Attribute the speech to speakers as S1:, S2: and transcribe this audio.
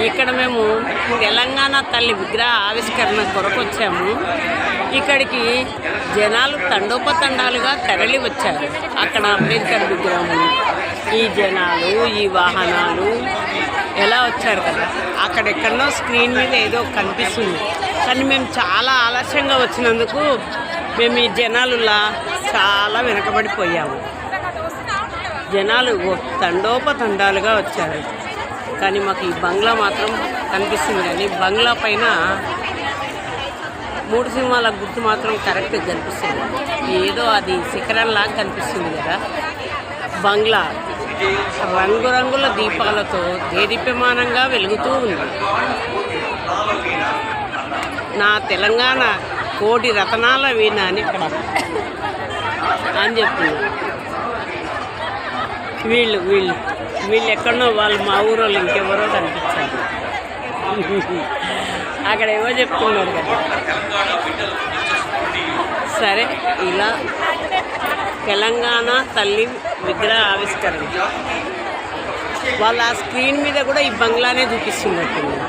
S1: ఇక్కడ మేము తెలంగాణ తల్లి విగ్రహ ఆవిష్కరణ కొరకు వచ్చాము. ఇక్కడికి జనాలు తండోపతండాలుగా తరలి వచ్చారు. అక్కడ అంబేద్కర్ విగ్రహం ఈ జనాలు ఈ వాహనాలు ఎలా వచ్చారు కదా? అక్కడ ఎక్కడనో స్క్రీన్ మీద ఏదో కనిపిస్తుంది. కానీ మేము చాలా ఆలస్యంగా వచ్చినందుకు మేము ఈ జనాలులా చాలా వెనకబడిపోయాము. జనాలు తండోపతండాలుగా వచ్చారు. కానీ మాకు ఈ బంగ్లా మాత్రం కనిపిస్తుంది కానీ బంగ్లా పైన మూడు సింహాల గుర్తు మాత్రం కరెక్ట్గా కనిపిస్తుంది. ఏదో అది శిఖరంలాగా కనిపిస్తుంది కదా. బంగ్లా రంగురంగుల దీపాలతో దేదీప్యమానంగా వెలుగుతూ ఉంది. నా తెలంగాణ కోటి రతనాల వీణ అని ఇక్కడ అని చెప్తున్నాను వీళ్ళు వీళ్ళు. వీళ్ళు ఎక్కడో వాళ్ళు మా ఊరోళ్ళు ఇంకెవరో కనిపించారు అక్కడ ఏవో చెప్తున్నారు కదా. సరే ఇలా తెలంగాణ తల్లి విగ్రహ ఆవిష్కరణ. వాళ్ళ ఆ స్క్రీన్ మీద కూడా ఈ బంగ్లానే చూపిస్తున్నట్టున్నారు